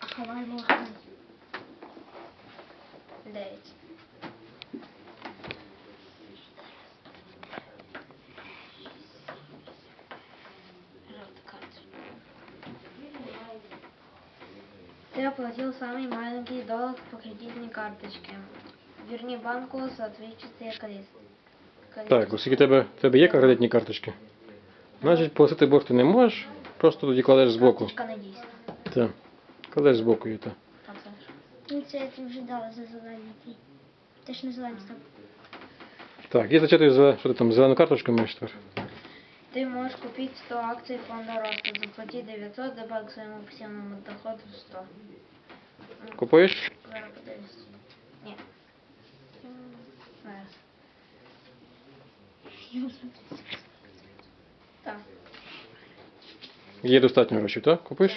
А ховаємо гарно. Дев'ять. Ты оплатил самый маленький долг по кредитной карточке. Верни банку соответствующее количество. Так, оскільки тебе, тебе є кредитні карточки, значить погасити борг ти не можеш, просто тоді кладеш збоку. Карточка не дійсна. Так. Кладеш збоку її. так. Так, Саш. Ну це я тобі вже дала за зелений твій. Ти ж не зелений став. Так, і зачитуй за що ти там зелену карточку маєш тепер. Ты можешь купить 100 акций фонда роста, заплати 900, добавь к своему пассивному доходу 100. Купуєш? Зараз подивлюсь. Ні. Зараз. Так. Є достатньо грошей, так? Угу.